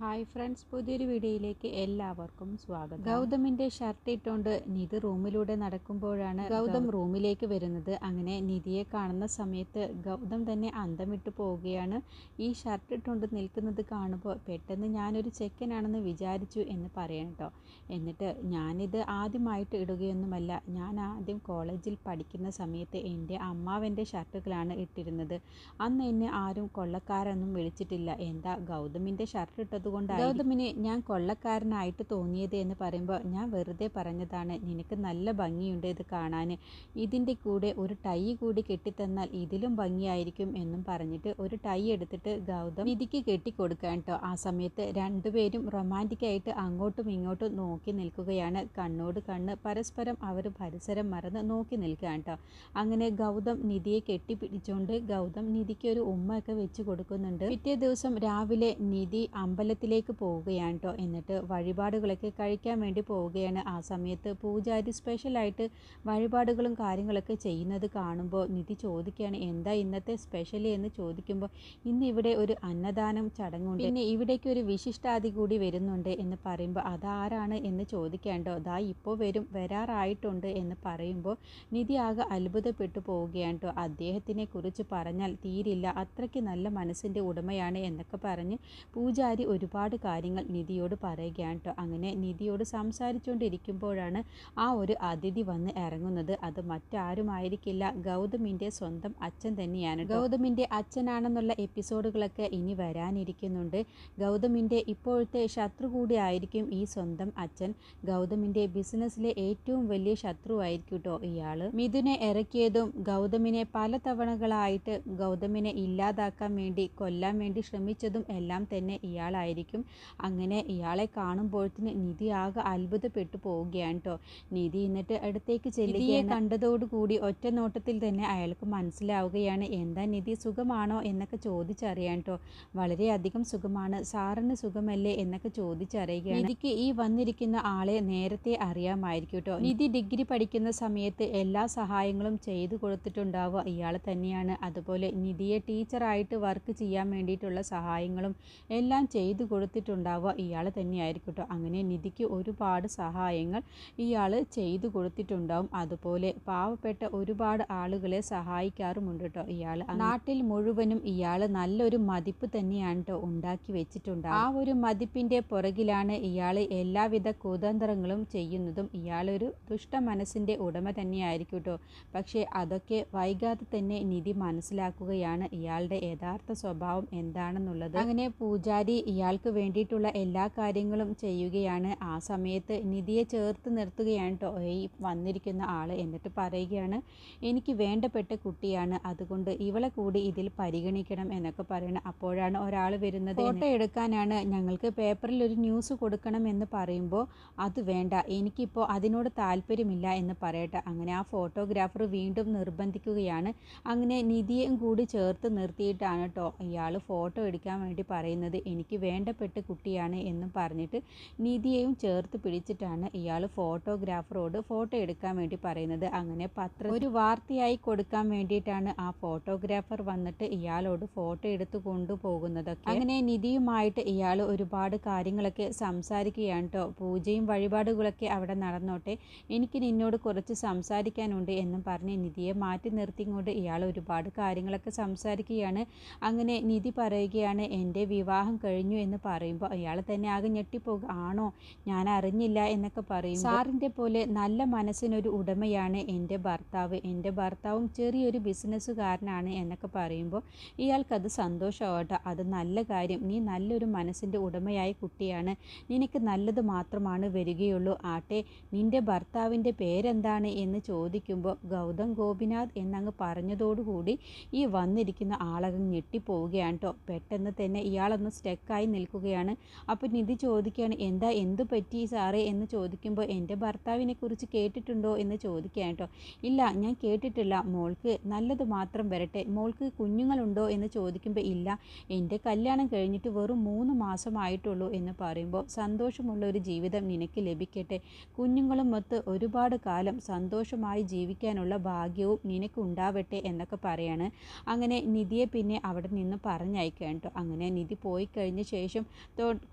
Hi friends പുതിയൊരു വീഡിയോയിലേക്ക് എല്ലാവർക്കും സ്വാഗതം. ഗൗതമിന്റെ ഷർട്ട് ഇട്ടുകൊണ്ട് നിധി റൂമിലൂടെ നടക്കുമ്പോഴാണ് ഗൗതം റൂമിലേക്ക് വരുന്നത്. അങ്ങനെ നിധിയെ കാണുന്ന സമയത്ത് ഗൗതം തന്നെ അന്തം വിട്ടു പോവുകയാണ്. ഈ ഷർട്ട് ഇട്ടുകൊണ്ട് നിൽക്കുന്നത് കാണുമ്പോൾ പെട്ടെന്ന് ഞാനൊരു ചെക്കനാണെന്ന് വിചാരിച്ചു എന്ന് പറയണം കേട്ടോ എന്നിട്ട് ഞാനിത് ആദ്യമായിട്ട് ഇടുകയൊന്നുമല്ല ഞാൻ ആദ്യം കോളേജിൽ പഠിക്കുന്ന സമയത്ത് എന്റെ അമ്മാവന്റെ ഷർട്ടുകളാണ് ഇട്ടിരുന്നത്. അന്ന് എന്നെ ആരും കൊള്ളക്കാരൊന്നും വിളിച്ചിട്ടില്ല. എന്താ ഗൗതമിന്റെ ഷർട്ട് ഇട്ടതുകൊണ്ട് ഗൗതമിന് ഞാൻ കൊള്ളക്കാരനായിട്ട് തോന്നിയത് എന്ന് പറയുമ്പോൾ ഞാൻ വെറുതെ പറഞ്ഞതാണ് നിനക്ക് നല്ല ഭംഗിയുണ്ട് ഇത് കാണാൻ ഇതിന്റെ കൂടെ ഒരു ടൈ കൂടി കെട്ടിത്തന്നാൽ ഇതിലും ഭംഗിയായിരിക്കും എന്നും പറഞ്ഞിട്ട് ഒരു ടൈ എടുത്തിട്ട് ഗൗതം നിധിക്ക് കെട്ടിക്കൊടുക്കാൻ കേട്ടോ ആ സമയത്ത് രണ്ടുപേരും റൊമാന്റിക്കായിട്ട് അങ്ങോട്ടും ഇങ്ങോട്ടും നോക്കി നിൽക്കുകയാണ്. കണ്ണോട് കണ്ണ് പരസ്പരം അവർ പരിസരം മറന്ന് നോക്കി നിൽക്കുകയാണ് കേട്ടോ അങ്ങനെ ഗൗതം നിധിയെ കെട്ടിപ്പിടിച്ചുകൊണ്ട് ഗൗതം നിധിക്ക് ഒരു ഉമ്മയൊക്കെ വെച്ച് കൊടുക്കുന്നുണ്ട്. പിറ്റേ ദിവസം രാവിലെ നിധി അമ്പലത്തിലേക്ക് പോവുകയാണ് കേട്ടോ എന്നിട്ട് വഴിപാടുകളൊക്കെ കഴിക്കാൻ വേണ്ടി പോവുകയാണ്. ആ സമയത്ത് പൂജാരി സ്പെഷ്യലായിട്ട് വഴിപാടുകളും കാര്യങ്ങളൊക്കെ ചെയ്യുന്നത് കാണുമ്പോൾ നിധി ചോദിക്കുകയാണ് എന്താ ഇന്നത്തെ സ്പെഷ്യൽ? എന്ന് ചോദിക്കുമ്പോൾ ഇന്ന് ഇവിടെ ഒരു അന്നദാനം ചടങ്ങുണ്ട്. പിന്നെ ഇവിടേക്ക് ഒരു വിശിഷ്ടാതി കൂടി വരുന്നുണ്ട് എന്ന് പറയുമ്പോൾ അതാരാണ്? എന്ന് ചോദിക്കേണ്ടോ ദാ ഇപ്പോൾ വരും വരാറായിട്ടുണ്ട് എന്ന് പറയുമ്പോൾ നിധി ആകെ അത്ഭുതപ്പെട്ടു പോവുകയാണ് കേട്ടോ അദ്ദേഹത്തിനെ കുറിച്ച് പറഞ്ഞാൽ തീരില്ല. അത്രയ്ക്ക് നല്ല മനസ്സിന്റെ ഉടമയാണ് എന്നൊക്കെ പറഞ്ഞ് പൂജാരി ഒരുപാട് കാര്യങ്ങൾ നിധിയോട് പറയുകയാണ് കേട്ടോ അങ്ങനെ നിധിയോട് സംസാരിച്ചുകൊണ്ടിരിക്കുമ്പോഴാണ് ആ ഒരു അതിഥി വന്ന് ഇറങ്ങുന്നത്. അത് മറ്റാരുമായിരിക്കില്ല. ഗൗതമിന്റെ സ്വന്തം അച്ഛൻ തന്നെയാണ് ഗൗതമിന്റെ അച്ഛനാണെന്നുള്ള എപ്പിസോഡുകളൊക്കെ ഇനി വരാനിരിക്കുന്നുണ്ട്. ഗൗതമിന്റെ ഇപ്പോഴത്തെ ശത്രു കൂടിയായിരിക്കും ഈ സ്വന്തം അച്ഛൻ. ഗൗതമിന്റെ ബിസിനസ്സിലെ ഏറ്റവും വലിയ ശത്രു ആയിരിക്കും കേട്ടോ ഇയാൾ മിഥുനെ ഇറക്കിയതും ഗൗതമിനെ പല തവണകളായിട്ട് ഗൗതമിനെ ഇല്ലാതാക്കാൻ വേണ്ടി കൊല്ലാൻ വേണ്ടി ശ്രമിച്ചതും എല്ലാം തന്നെ ഇയാളായിരിക്കും. അങ്ങനെ ഇയാളെ കാണുമ്പോഴത്തിന് നിധി ആകെ അത്ഭുതപ്പെട്ടു പോവുകയാണ് കേട്ടോ നിധി എന്നിട്ട് അടുത്തേക്ക് ചെല്ലുകയെ കണ്ടതോടുകൂടി ഒറ്റ നോട്ടത്തിൽ തന്നെ അയാൾക്ക് മനസ്സിലാവുകയാണ്. എന്താ നിധി സുഖമാണോ എന്നൊക്കെ ചോദിച്ചറിയാൻ കേട്ടോ വളരെയധികം സുഖമാണ്. സാറിന് സുഖമല്ലേ എന്നൊക്കെ ചോദിച്ചറിയുകയാണ്. നിധിക്ക് ഈ വന്നിരിക്കുന്ന ആളെ നേരത്തെ അറിയാമായിരിക്കും കേട്ടോ നിധി ഡിഗ്രി പഠിക്കുന്ന സമയത്ത് എല്ലാ സഹായങ്ങളും ചെയ്തു കൊടുത്തിട്ടുണ്ടാവുക ഇയാൾ തന്നെയാണ്. അതുപോലെ നിധിയെ ടീച്ചറായിട്ട് വർക്ക് ചെയ്യാൻ വേണ്ടിയിട്ടുള്ള സഹായങ്ങളും എല്ലാം ചെയ്തു കൊടുത്തിട്ടുണ്ടാവുക. ഇയാൾ തന്നെയായിരിക്കും കേട്ടോ അങ്ങനെ നിധിക്ക് ഒരുപാട് സഹായങ്ങൾ ഇയാൾ ചെയ്തു കൊടുത്തിട്ടുണ്ടാവും. അതുപോലെ പാവപ്പെട്ട ഒരുപാട് ആളുകളെ സഹായിക്കാറുമുണ്ട് കേട്ടോ ഇയാൾ നാട്ടിൽ മുഴുവനും ഇയാൾ നല്ലൊരു മതിപ്പ് തന്നെയാണ് കേട്ടോ ഉണ്ടാക്കി വെച്ചിട്ടുണ്ട് ആ ഒരു മതിപ്പിന്റെ പുറകിലാണ് ഇയാൾ എല്ലാവിധ കുതന്ത്രങ്ങളും ചെയ്യുന്നതും. ഇയാളൊരു ദുഷ്ട മനസ്സിന്റെ ഉടമ തന്നെയായിരിക്കും കേട്ടോ പക്ഷേ അതൊക്കെ വൈകാതെ തന്നെ നിധി മനസ്സിലാക്കുകയാണ് ഇയാളുടെ യഥാർത്ഥ സ്വഭാവം എന്താണെന്നുള്ളത്. അങ്ങനെ പൂജാരി ഇയാൾക്ക് വേണ്ടിയിട്ടുള്ള എല്ലാ കാര്യങ്ങളും ചെയ്യുകയാണ്. ആ സമയത്ത് നിധിയെ ചേർത്ത് നിർത്തുകയാണ് കേട്ടോ ഈ വന്നിരിക്കുന്ന ആൾ എന്നിട്ട് പറയുകയാണ് എനിക്ക് വേണ്ടപ്പെട്ട കുട്ടിയാണ്. അതുകൊണ്ട് ഇവളെ കൂടി ഇതിൽ പരിഗണിക്കണം എന്നൊക്കെ പറയണം. അപ്പോഴാണ് ഒരാൾ വരുന്നത്. ഫോട്ടോ എടുക്കാനാണ് ഞങ്ങൾക്ക് പേപ്പറിൽ ഒരു ന്യൂസ് കൊടുക്കണം എന്ന് പറയുമ്പോൾ അത് വേണ്ട. എനിക്കിപ്പോൾ അതിനോട് താല്പര്യമില്ല എന്ന് പറയട്ടെ. അങ്ങനെ ആ ഫോട്ടോഗ്രാഫർ വീണ്ടും നിർബന്ധിക്കുകയാണ്. അങ്ങനെ നിധിയും കൂടി ചേർത്ത് നിർത്തിയിട്ടാണ് കേട്ടോ ഇയാൾ ഫോട്ടോ എടുക്കാൻ വേണ്ടി പറയുന്നത്. എനിക്ക് വേണ്ടപ്പെട്ട കുട്ടിയാണ് എന്നും പറഞ്ഞിട്ട് നിധിയെയും ചേർത്ത് പിടിച്ചിട്ടാണ് ഇയാൾ ഫോട്ടോഗ്രാഫറോട് ഫോട്ടോ എടുക്കാൻ വേണ്ടി പറയുന്നത്. അങ്ങനെ പത്രം ഒരു വാർത്തയായി കൊടുക്കാൻ വേണ്ടിയിട്ടാണ് ആ ഫോട്ടോഗ്രാഫർ വന്നിട്ട് ഇയാളോട് ഫോട്ടോ എടുത്ത് കൊണ്ടുപോകുന്നത് അങ്ങനെ നിധിയുമായിട്ട് ഇയാൾ ഒരുപാട് കാര്യങ്ങളൊക്കെ സംസാരിക്കുകയാണ് കേട്ടോ. പൂജയും വഴിപാടുകളൊക്കെ അവിടെ നടന്നോട്ടെ. എനിക്ക് നിന്നോട് കുറച്ച് സംസാരിക്കാനുണ്ട് എന്നും പറഞ്ഞ് നിധിയെ മാറ്റി നിർത്തിക്കൊണ്ട് ഇയാൾ ഒരുപാട് കാര്യങ്ങളൊക്കെ സംസാരിക്കുകയാണ്. അങ്ങനെ നിധി പറയുകയാണ് എന്റെ വിവാഹം കഴിഞ്ഞു എന്ന് പറയുമ്പോൾ അയാൾ തന്നെ ആകെ ഞെട്ടിപ്പോകുക ആണോ? ഞാൻ അറിഞ്ഞില്ല എന്നൊക്കെ പറയും സാറിന്റെ പോലെ നല്ല മനസ്സിനൊരു ഉടമയാണ് എന്റെ ഭർത്താവ്. എന്റെ ഭർത്താവും ചെറിയൊരു ബിസിനസ്സുകാരനാണ് എന്നൊക്കെ പറയുമ്പോൾ ഇയാൾക്കത് സന്തോഷമാവട്ടെ അത് നല്ല കാര്യം. നീ നല്ലൊരു മനസ്സിന്റെ ഉടമയായ കുട്ടിയാണ്. നിനക്ക് നല്ലത് മാത്രമാണ് വരികയുള്ളൂ. ആട്ടെ നിന്റെ ഭർത്താവിന്റെ പേരെന്താണ് എന്ന് ചോദിക്കുമ്പോൾ ഗൗതം ഗോപിനാഥ് എന്നങ്ങ് പറഞ്ഞതോടുകൂടി ഈ വന്നിരിക്കുന്ന ആളകം ഞെട്ടിപ്പോവുകയാണ് കേട്ടോ പെട്ടെന്ന് തന്നെ ഇയാളൊന്ന് സ്റ്റക്കായി നിൽക്കുകയാണ്. അപ്പോൾ നിധി ചോദിക്കുകയാണ് എന്താ എന്തു പറ്റി സാറേ? എന്ന് ചോദിക്കുമ്പോൾ എന്റെ ഭർത്താവിനെ കുറിച്ച് കേട്ടിട്ടുണ്ടോ? എന്ന് ചോദിക്കുകയാണ് കേട്ടോ ഇല്ല ഞാൻ കേട്ടിട്ടില്ല. മോൾക്ക് നല്ലത് മാത്രം വരട്ടെ. മോൾക്ക് കുഞ്ഞുങ്ങളുണ്ടോ? എന്ന് ചോദിക്കുമ്പോൾ ഇല്ല. എന്റെ കല്യാണം കഴിഞ്ഞിട്ട് വെറും മൂന്ന് മാസമായിട്ടുള്ളൂ. എന്ന് പറയുമ്പോൾ സന്തോഷമുള്ള ഒരു ജീവിതം നിനക്ക് ലഭിക്കട്ടെ. കുഞ്ഞുങ്ങളും മൊത്ത് ഒരുപാട് കാലം സന്തോഷമായി ജീവിക്കാനുള്ള ഭാഗ്യവും നിനക്കുണ്ടാവട്ടെ എന്നൊക്കെ പറയാണ്. അങ്ങനെ നിധിയെ പിന്നെ അവിടെ നിന്ന് പറഞ്ഞയക്കാൻ കേട്ടോ അങ്ങനെ നിധി പോയി കഴിഞ്ഞ ശേഷം ശേഷം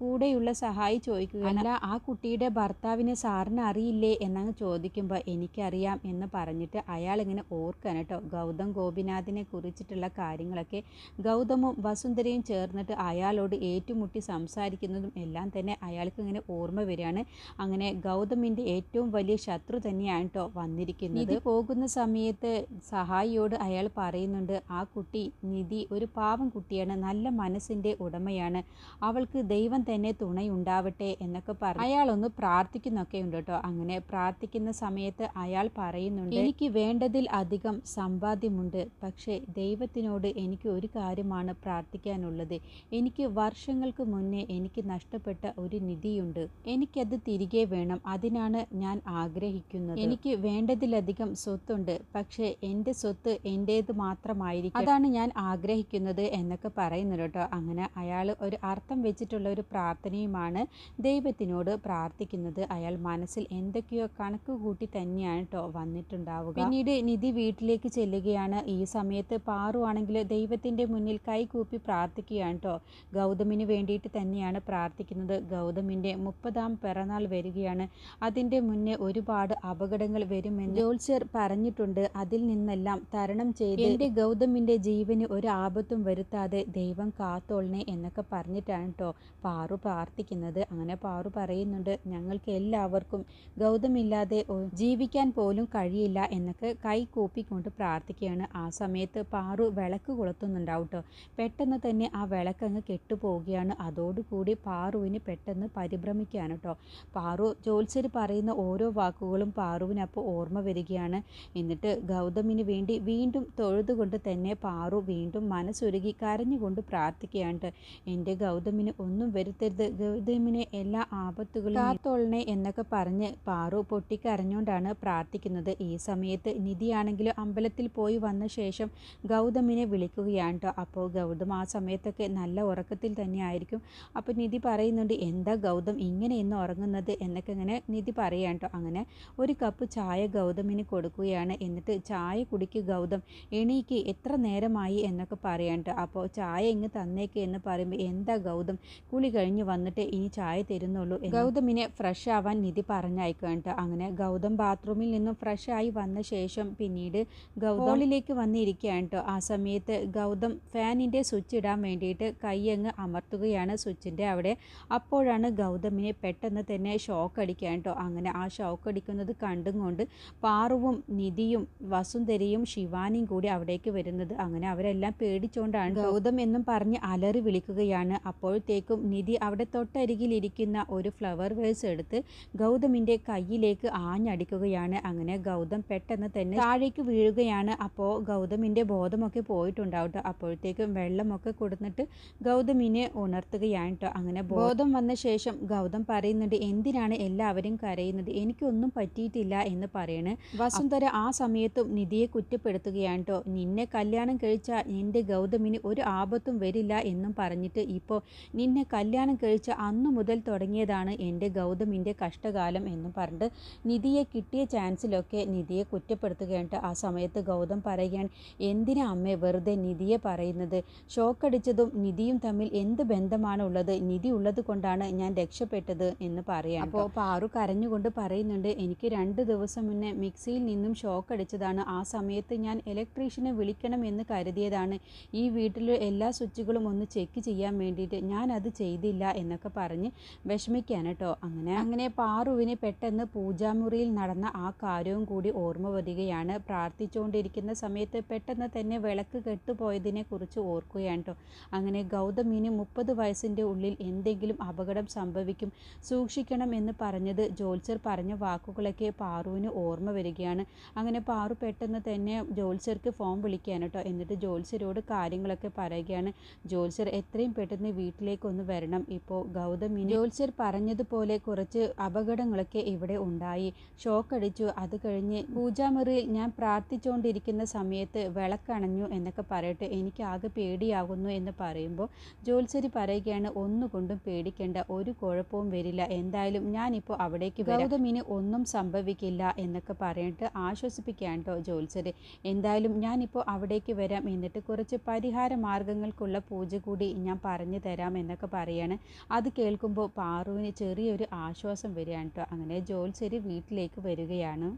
കൂടെയുള്ള സഹായി ചോദിക്കുക അല്ല ആ കുട്ടിയുടെ ഭർത്താവിനെ സാറിന് അറിയില്ലേ എന്നങ്ങ് ചോദിക്കുമ്പോൾ എനിക്കറിയാം എന്ന് പറഞ്ഞിട്ട് അയാൾ ഇങ്ങനെ ഓർക്കാൻ കേട്ടോ. ഗൗതം ഗോപിനാഥിനെ കുറിച്ചിട്ടുള്ള കാര്യങ്ങളൊക്കെ ഗൗതമും വസുന്ധരയും ചേർന്നിട്ട് അയാളോട് ഏറ്റുമുട്ടി സംസാരിക്കുന്നതും എല്ലാം തന്നെ അയാൾക്ക് ഇങ്ങനെ ഓർമ്മ വരികയാണ്. അങ്ങനെ ഗൗതമിന്റെ ഏറ്റവും വലിയ ശത്രു തന്നെയാണ് കേട്ടോ വന്നിരിക്കുന്നത്. ഇത് പോകുന്ന സമയത്ത് സഹായിയോട് അയാൾ പറയുന്നുണ്ട് ആ കുട്ടി നിധി ഒരു പാവം കുട്ടിയാണ് നല്ല മനസ്സിന്റെ ഉടമയാണ്. അവൾക്ക് ദൈവം തന്നെ തുണയുണ്ടാവട്ടെ എന്നൊക്കെ പറഞ്ഞു അയാളൊന്ന് പ്രാർത്ഥിക്കുന്നൊക്കെ ഉണ്ട് കേട്ടോ അങ്ങനെ പ്രാർത്ഥിക്കുന്ന സമയത്ത് അയാൾ പറയുന്നുണ്ട് എനിക്ക് വേണ്ടതിൽ അധികം സമ്പാദ്യമുണ്ട്. പക്ഷേ ദൈവത്തിനോട് എനിക്ക് ഒരു കാര്യമാണ് പ്രാർത്ഥിക്കാനുള്ളത്. എനിക്ക് വർഷങ്ങൾക്ക് മുന്നേ എനിക്ക് നഷ്ടപ്പെട്ട ഒരു നിധിയുണ്ട്. എനിക്കത് തിരികെ വേണം. അതിനാണ് ഞാൻ ആഗ്രഹിക്കുന്നത്. എനിക്ക് വേണ്ടതിലധികം സ്വത്തുണ്ട്. പക്ഷേ എന്റെ സ്വത്ത് എന്റേത് മാത്രമായിരിക്കും. അതാണ് ഞാൻ ആഗ്രഹിക്കുന്നത് എന്നൊക്കെ പറയുന്നുണ്ട് കേട്ടോ അങ്ങനെ അയാൾ ഒരു അർത്ഥം വെച്ചിട്ടുള്ള ഒരു പ്രാർത്ഥനയുമാണ് ദൈവത്തിനോട് പ്രാർത്ഥിക്കുന്നത്. അയാൾ മനസ്സിൽ എന്തൊക്കെയോ കണക്ക് കൂട്ടി തന്നെയാണ് കേട്ടോ വന്നിട്ടുണ്ടാവുക. പിന്നീട് നിധി വീട്ടിലേക്ക് ചെല്ലുകയാണ്. ഈ സമയത്ത് പാറു ആണെങ്കിൽ ദൈവത്തിന്റെ മുന്നിൽ കൈകൂപ്പി പ്രാർത്ഥിക്കുകയാണ് കേട്ടോ ഗൗതമിന് വേണ്ടിയിട്ട് തന്നെയാണ് പ്രാർത്ഥിക്കുന്നത്. ഗൗതമിന്റെ മുപ്പതാം പിറന്നാൾ വരികയാണ്. അതിന്റെ മുന്നേ ഒരുപാട് അപകടങ്ങൾ വരുമെന്ന് ജോത്സ്യർ പറഞ്ഞിട്ടുണ്ട്. അതിൽ നിന്നെല്ലാം തരണം ചെയ്ത് എന്റെ ഗൗതമിന്റെ ജീവന് ഒരു ആപത്തും വരുത്താതെ ദൈവം കാത്തോളണേ എന്നൊക്കെ പറഞ്ഞിട്ടാണ് കേട്ടോ പാറു പ്രാർത്ഥിക്കുന്നത്. അങ്ങനെ പാറു പറയുന്നുണ്ട് ഞങ്ങൾക്ക് എല്ലാവർക്കും ഗൗതമില്ലാതെ ജീവിക്കാൻ പോലും കഴിയില്ല എന്നൊക്കെ കൈ കൂപ്പിക്കൊണ്ട് പ്രാർത്ഥിക്കുകയാണ്. ആ സമയത്ത് പാറു വിളക്ക് കൊളുത്തുന്നുണ്ടാവും കേട്ടോ പെട്ടെന്ന് തന്നെ ആ വിളക്ക് അങ്ങ് കെട്ടുപോവുകയാണ്. അതോടുകൂടി പാറുവിന് പെട്ടെന്ന് പരിഭ്രമിക്കുകയാണ് കേട്ടോ പാറു ജോത്സ്യർ പറയുന്ന ഓരോ വാക്കുകളും പാറുവിന് അപ്പോൾ ഓർമ്മ വരികയാണ്. എന്നിട്ട് ഗൗതമിന് വേണ്ടി വീണ്ടും തൊഴുതുകൊണ്ട് തന്നെ പാറു വീണ്ടും മനസ്സൊരുകി കരഞ്ഞുകൊണ്ട് പ്രാർത്ഥിക്കുകയാണ് എന്റെ എന്റെ ഗൗതമിന് ഒന്നും വരുത്തരുത്. ഗൗതമിനെ എല്ലാ ആപത്തുകളും കാത്തോളണേ എന്നൊക്കെ പറഞ്ഞ് പാറു പൊട്ടിക്കരഞ്ഞുകൊണ്ടാണ് പ്രാർത്ഥിക്കുന്നത്. ഈ സമയത്ത് നിധിയാണെങ്കിലും അമ്പലത്തിൽ പോയി വന്ന ശേഷം ഗൗതമിനെ വിളിക്കുകയാണ് കേട്ടോ അപ്പോൾ ഗൗതം ആ സമയത്തൊക്കെ നല്ല ഉറക്കത്തിൽ തന്നെ ആയിരിക്കും. അപ്പോൾ നിധി പറയുന്നുണ്ട് എന്താ ഗൗതം ഇങ്ങനെ ഇന്ന് ഉറങ്ങുന്നത്? എന്നൊക്കെ ഇങ്ങനെ നിധി പറയാം കേട്ടോ അങ്ങനെ ഒരു കപ്പ് ചായ ഗൗതമിന് കൊടുക്കുകയാണ്. എന്നിട്ട് ചായ കുടിക്ക് ഗൗതം. എണീക്ക് എത്ര നേരമായി? എന്നൊക്കെ പറയാൻ കേട്ടോ അപ്പോൾ ചായ ഇങ്ങ് തന്നേക്ക് എന്ന് പറയുമ്പോൾ എന്താ ഗൗതം? കുളി കഴിഞ്ഞ് വന്നിട്ട് ഇനി ചായ തരുന്നുള്ളൂ ഗൗതമിനെ ഫ്രഷ് ആവാൻ നിധി പറഞ്ഞയക്കേണ്ട അങ്ങനെ ഗൗതം ബാത്റൂമിൽ നിന്നും ഫ്രഷ് ആയി വന്ന ശേഷം പിന്നീട് ഗൗതമിലേക്ക് വന്നിരിക്കുകയാണ് കേട്ടോ. ആ സമയത്ത് ഗൗതം ഫാനിന്റെ സ്വിച്ച് ഇടാൻ വേണ്ടിയിട്ട് കൈയങ്ങ് അമർത്തുകയാണ് സ്വിച്ചിന്റെ അവിടെ. അപ്പോഴാണ് ഗൗതമിനെ പെട്ടെന്ന് തന്നെ ഷോക്ക് അടിക്കാൻ കേട്ടോ. അങ്ങനെ ആ ഷോക്ക് അടിക്കുന്നത് കണ്ടും കൊണ്ട് പാറുവും നിധിയും വസുന്ധരയും ശിവാനിയും കൂടി അവിടേക്ക് വരുന്നത്. അങ്ങനെ അവരെല്ലാം പേടിച്ചുകൊണ്ടാണ് ഗൗതം എന്നും പറഞ്ഞ് അലറി വിളിക്കുകയാണ്. അപ്പോഴത്തേക്കും നിധി അവിടെ തൊട്ടരികിലിരിക്കുന്ന ഒരു ഫ്ലവർ വേഴ്സ് എടുത്ത് ഗൗതമിന്റെ കയ്യിലേക്ക് ആഞ്ഞടിക്കുകയാണ്. അങ്ങനെ ഗൗതം പെട്ടെന്ന് തന്നെ താഴേക്ക് വീഴുകയാണ്. അപ്പോൾ ഗൗതമിന്റെ ബോധമൊക്കെ പോയിട്ടുണ്ടാവും ട്ടോ. അപ്പോഴത്തേക്കും വെള്ളമൊക്കെ കൊടുത്തിട്ട് ഗൗതമിനെ ഉണർത്തുകയാണ് കേട്ടോ അങ്ങനെ ബോധം വന്ന ശേഷം ഗൗതം പറയുന്നുണ്ട് എന്തിനാണ് എല്ലാവരും കരയുന്നത്? എനിക്കൊന്നും പറ്റിയിട്ടില്ല എന്ന് പറയണ്. വസുന്ധര ആ സമയത്തും നിധിയെ കുറ്റപ്പെടുത്തുകയാണ് കേട്ടോ നിന്നെ കല്യാണം കഴിച്ച എന്റെ ഗൗതമിന് ഒരു ആപത്തും വരില്ല എന്നും പറഞ്ഞിട്ട് ഇപ്പോൾ നിന്നെ കല്യാണം കഴിച്ച അന്നു മുതൽ തുടങ്ങിയതാണ് എന്റെ ഗൗതമിന്റെ കഷ്ടകാലം എന്ന് പറഞ്ഞിട്ട് നിധിയെ കിട്ടിയ ചാൻസിലൊക്കെ നിധിയെ കുറ്റപ്പെടുത്തുകയുണ്ട് ആ സമയത്ത് ഗൗതം പറയുകയാണ് എന്തിനാ അമ്മേ വെറുതെ നിധിയെ പറയുന്നത്? ഷോക്കടിച്ചതും നിധിയും തമ്മിൽ എന്ത് ബന്ധമാണ് ഉള്ളത് നിധി ഉള്ളത് കൊണ്ടാണ് ഞാൻ രക്ഷപ്പെട്ടത് എന്ന് പറയാം അപ്പോൾ പാറു കരഞ്ഞുകൊണ്ട് പറയുന്നുണ്ട് എനിക്ക് രണ്ട് ദിവസം മുന്നേ മിക്സിയിൽ നിന്നും ഷോക്ക് അടിച്ചതാണ് ആ സമയത്ത് ഞാൻ ഇലക്ട്രീഷ്യനെ വിളിക്കണം എന്ന് കരുതിയതാണ്. ഈ വീട്ടിലെ എല്ലാ സ്വിച്ചുകളും ഒന്ന് ചെക്ക് ചെയ്യാൻ വേണ്ടിയിട്ട് ഞാൻ അത് ചെയ്തില്ല എന്നൊക്കെ പറഞ്ഞ് വിഷമിക്കാൻ കേട്ടോ. അങ്ങനെ അങ്ങനെ പാറുവിന് പെട്ടെന്ന് പൂജാമുറിയിൽ നടന്ന ആ കാര്യവും കൂടി ഓർമ്മ വരികയാണ്. പ്രാർത്ഥിച്ചുകൊണ്ടിരിക്കുന്ന സമയത്ത് പെട്ടെന്ന് തന്നെ വിളക്ക് കെട്ടുപോയതിനെ കുറിച്ച് ഓർക്കുകയാണ് കേട്ടോ. അങ്ങനെ ഗൗതമിന് മുപ്പത് വയസ്സിന്റെ ഉള്ളിൽ എന്തെങ്കിലും അപകടം സംഭവിക്കും സൂക്ഷിക്കണം എന്ന് പറഞ്ഞത് ജോത്സർ പറഞ്ഞ വാക്കുകളൊക്കെ പാറുവിന് ഓർമ്മ വരികയാണ്. അങ്ങനെ പാറു പെട്ടെന്ന് തന്നെ ജോത്സർക്ക് ഫോം വിളിക്കുകയാണ് കേട്ടോ. എന്നിട്ട് ജോത്സരോട് കാര്യങ്ങളൊക്കെ പറയുകയാണ്. ജോത്സർ എത്രയും പെട്ടെന്ന് വീട്ടിലേക്ക് ഒന്ന് വരണം ഇപ്പോൾ ഗൗതമിന് ജോത്സ്യർ പറഞ്ഞതുപോലെ കുറച്ച് അപകടങ്ങളൊക്കെ ഇവിടെ ഉണ്ടായി. ഷോക്ക് അടിച്ചു. അത് കഴിഞ്ഞ് പൂജാമുറിയിൽ ഞാൻ പ്രാർത്ഥിച്ചുകൊണ്ടിരിക്കുന്ന സമയത്ത് വിളക്കണഞ്ഞു എന്നൊക്കെ പറയട്ടെ. എനിക്ക് ആകെ പേടിയാകുന്നു എന്ന് പറയുമ്പോൾ ജോത്സ്യരി പറയുകയാണ് ഒന്നുകൊണ്ടും പേടിക്കേണ്ട. ഒരു കുഴപ്പവും വരില്ല. എന്തായാലും ഞാനിപ്പോൾ അവിടേക്ക് ഗൗതമിന് ഒന്നും സംഭവിക്കില്ല എന്നൊക്കെ പറഞ്ഞിട്ട് ആശ്വസിപ്പിക്കുകയാണ് കേട്ടോ ജോത്സ്യര് എന്തായാലും ഞാനിപ്പോൾ അവിടേക്ക് വരാം എന്നിട്ട് കുറച്ച് പരിഹാര മാർഗങ്ങൾക്കുള്ള പൂജ കൂടി ഞാൻ പറഞ്ഞു തരാം. തരാം എന്നൊക്കെ പറയാണ്. അത് കേൾക്കുമ്പോൾ പാറുവിന് ചെറിയൊരു ആശ്വാസം വരികയാണ് കേട്ടോ. അങ്ങനെ ജോൽസരി വീട്ടിലേക്ക് വരികയാണ്.